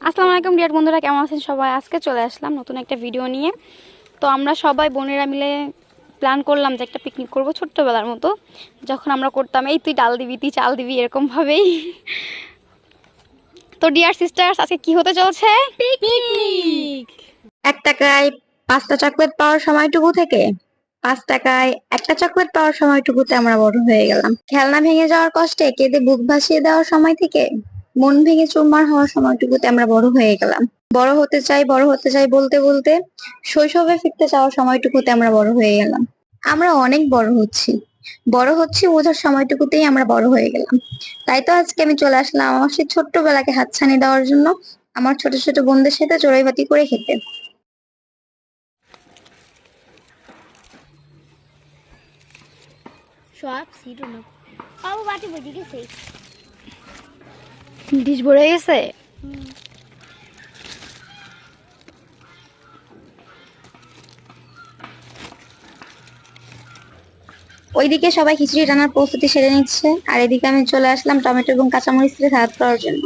আসসালামু আলাইকুম, ডিয়ার বন্ধুরা, কেমন আছেন সবাই? আজকে চলে আসলাম নতুন একটা ভিডিও নিয়ে। তো আমরা সবাই বোনেরা মিলে প্ল্যান করলাম যে একটা পিকনিক করব ছোট্টবেলার মতো। যখন আমরা করতাম, এই তুই ডাল দিবি, তুই চাল দিবি এরকমভাবেই তো ডিয়ার সিস্টার্স আজকে কি হতে চলছে? পিকনিক এক টাকায় পাঁচটা চকলেট পাওয়ার সময়টুকু থেকে পাঁচ টাকায় একটা চকলেট পাওয়ার সময়টুকুতে আমরা বড় হয়ে গেলাম। খেলনা ভেঙে যাওয়ার কষ্টে কেঁদে বুক ভাসিয়ে দেওয়ার সময় থেকে মন ভেঙে চুরমার হওয়ার সময়টুকুতে আমরা বড় হয়ে গেলাম। বড় হতে চাই, বড় হতে চাই বলতে বলতে শৈশবে ফিরতে চাওয়ার সময়টুকুতে আমরা বড় হয়ে গেলাম। আমরা অনেক বড় হচ্ছি। বড় হচ্ছি বোঝার সময়টুকুতেই আমরা বড় হয়ে গেলাম। তাই তো আজকে আমি চলে আসলাম আমার সেই ছোট্টবেলাকে হাতছানি দেওয়ার জন্য, আমার ছোট ছোট বোনদের সাথে চড়াইবাতি করে খেতে। সব সিটও না বাবু বাটি বুঝি গেছে। ডিশ ভরে গেছে? ওইদিকে সবাই খিচুড়ি রান্নার প্রস্তুতি সেরে নিচ্ছে। আর এদিকে আমি চলে আসলাম টমেটো এবং কাঁচামরিচ দিয়ে করার জন্য।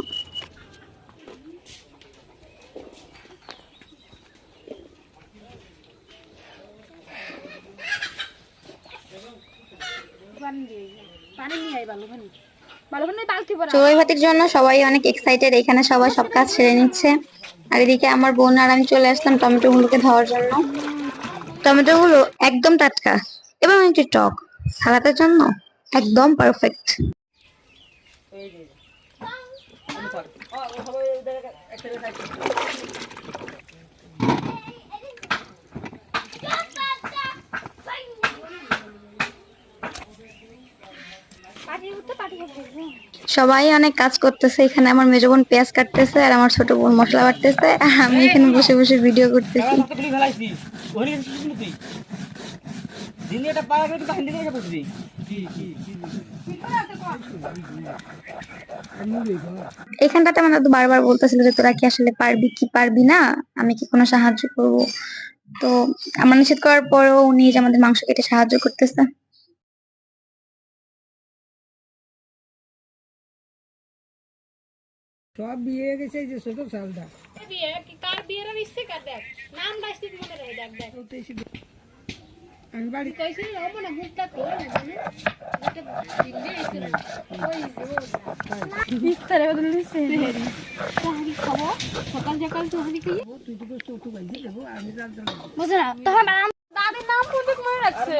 পানি নিয়ে আই ভালো চড়ুই ভাতির জন্য সবাই অনেক এক্সাইটেড এখানে সবাই সব কাজ সেরে নিচ্ছে আর এদিকে আমার বোন আর আমি চলে আসলাম টমেটো গুলোকে ধোয়ার জন্য টমেটো গুলো একদম টাটকা এবং একটু টক সালাদের জন্য একদম পারফেক্ট সবাই অনেক কাজ করতেছে। এখানে আমার মেজো বোন পেঁয়াজ কাটতেছে আর আমার ছোট বোন মশলা বাটতেছে। আমি এখানে বসে বসে ভিডিও করতেছি। এখানটাতে আমার দাদু বারবার বলতেছিল যে, তোরা কি আসলে পারবি কি পারবি না? আমি কি কোনো সাহায্য করব? তো আমার নিষেধ করার পরেও উনি যে আমাদের মাংস কেটে সাহায্য করতেছে। সব বিয়ে গেছে যে ছোট চালটা বিয়ে? কি কার বিয়ের ইচ্ছে কার? দেখ নাম বাইসি মনে রহে দেখ দেখ। আমি বাড়ি কইছি হব না মুখটা তো না। জানে দাদির নাম মনে রাখছে।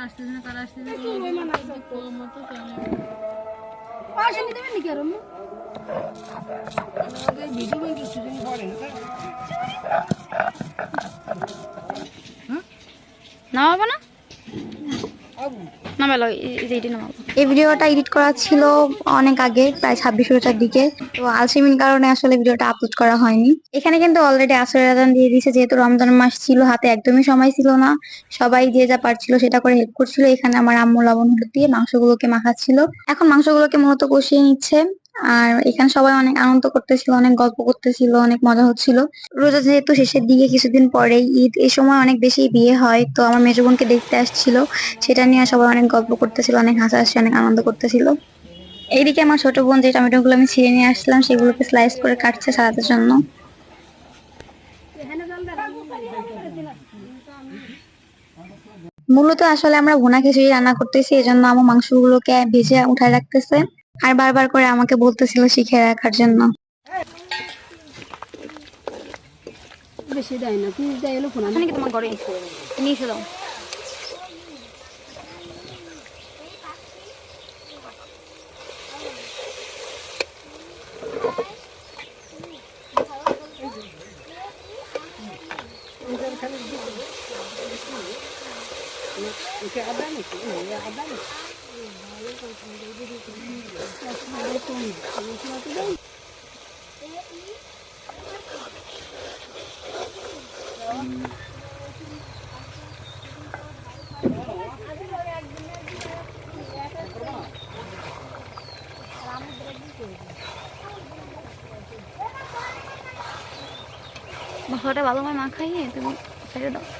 বুঝিস সরি খাওয়া পাশে নিতে পারবি কি আর ভিডিও বান্ধব সেদিন করে না নামাবো না আবু নামালো এইটি নামাবো এই ভিডিওটা এডিট করা ছিল অনেক আগে, প্রায় ছাব্বিশ বছর দিকে। তো আলসিমিন কারণে আসলে ভিডিওটা আপলোড করা হয়নি। এখানে কিন্তু অলরেডি আসরের আদান দিয়ে দিয়েছে, যেহেতু রমজান মাস ছিল, হাতে একদমই সময় ছিল না। সবাই যে যা পারছিল সেটা করে হেল্প করছিল। এখানে আমার আম্মু লবণ হলুদ দিয়ে মাংসগুলোকে মাখাচ্ছিল। এখন মাংসগুলোকে মূলত কষিয়ে নিচ্ছে। আর এখানে সবাই অনেক আনন্দ করতেছিল, অনেক গল্প করতেছিল, অনেক মজা হচ্ছিল। রোজা যেহেতু শেষের দিকে কিছুদিন পরেই ঈদ এই সময় অনেক বেশি বিয়ে হয়, তো আমার মেজো বোনকে দেখতে আসছিল। সেটা নিয়ে সবাই অনেক গল্প করতেছিল, অনেক হাসাহাসি, অনেক আনন্দ করতেছিল। এইদিকে আমার ছোট বোন যে টমেটো গুলো আমি ছিঁড়ে নিয়ে আসলাম সেগুলোকে স্লাইস করে কাটছে সালাদের জন্য। মূলত আসলে আমরা ভুনা খিচুড়ি রান্না করতেছি এই জন্য আমার মাংসগুলোকে ভেজে উঠায় রাখতেছে। আর বারবার করে আমাকে বলতেছিল শিখে রাখার জন্য। বেশি দেয় না পিস দেয় হলো ফোন এখানে তোমার ঘরে? নিয়ে এসে দাও। আদা নাকি? আদা নাকি? মশলাটা ভালো করে মাখাইয়ে তুমি ছেড়ে দাও।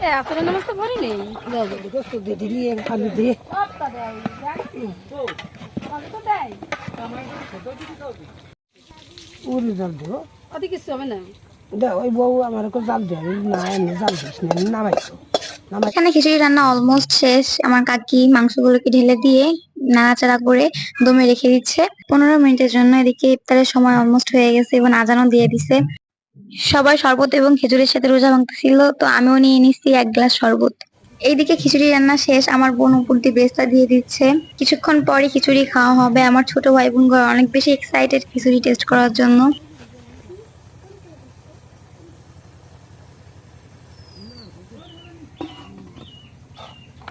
এ আসলে নামাজ তো পড়ি নেই দাও দাও গোস্ত দিয়ে আলু দিয়ে? উড়ি জাল দেবো। অতি কিছু হবে না। দাও ওই বউ আমার একটু জাল দেয় না এমনি জাল দিস না নামাইছো। নামাই এখানে খিচুড়ি রান্না অলমোস্ট শেষ। আমার কাকি মাংসগুলোকে ঢেলে দিয়ে নাড়াচাড়া করে দমে রেখে দিচ্ছে। পনেরো মিনিটের জন্য এদিকে ইফতারের সময় অলমোস্ট হয়ে গেছে এবং আজানও দিয়ে দিছে। সবাই শরবত এবং খিচুড়ির সাথে রোজা ভাঙতেছিল তো আমিও নিয়ে নিচ্ছি এক গ্লাস শরবত। এইদিকে খিচুড়ি রান্না শেষ আমার বোন উপর দিয়ে বেস্তা দিয়ে দিচ্ছে। কিছুক্ষণ পরে খিচুড়ি খাওয়া হবে। আমার ছোট ভাই বোন অনেক বেশি এক্সাইটেড খিচুড়ি টেস্ট করার জন্য।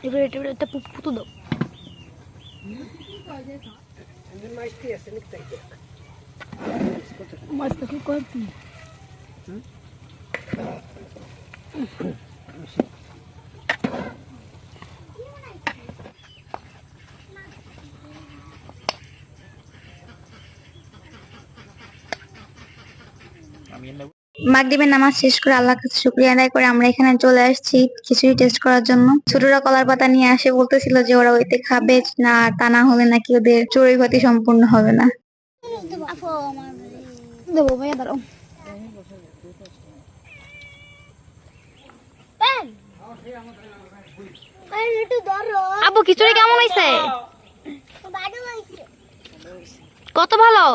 এবার এটা একটা পুতু দাও। কি মাগরিবের নামাজ শেষ করে আল্লাহর কাছে শুক্রিয়া আদায় করে আমরা এখানে চলে আসছি খিচুড়ি টেস্ট করার জন্য। ছোটরা কলার পাতা নিয়ে আসে বলতেছিল যে ওরা ওইতে খাবে না তা না হলে নাকি ওদের চড়ুই ভাতি সম্পূর্ণ হবে না। দেবো ভাইয়া দাঁড়াও। আবু খিচুড়ি কেমন হয়েছে। কত ভালো?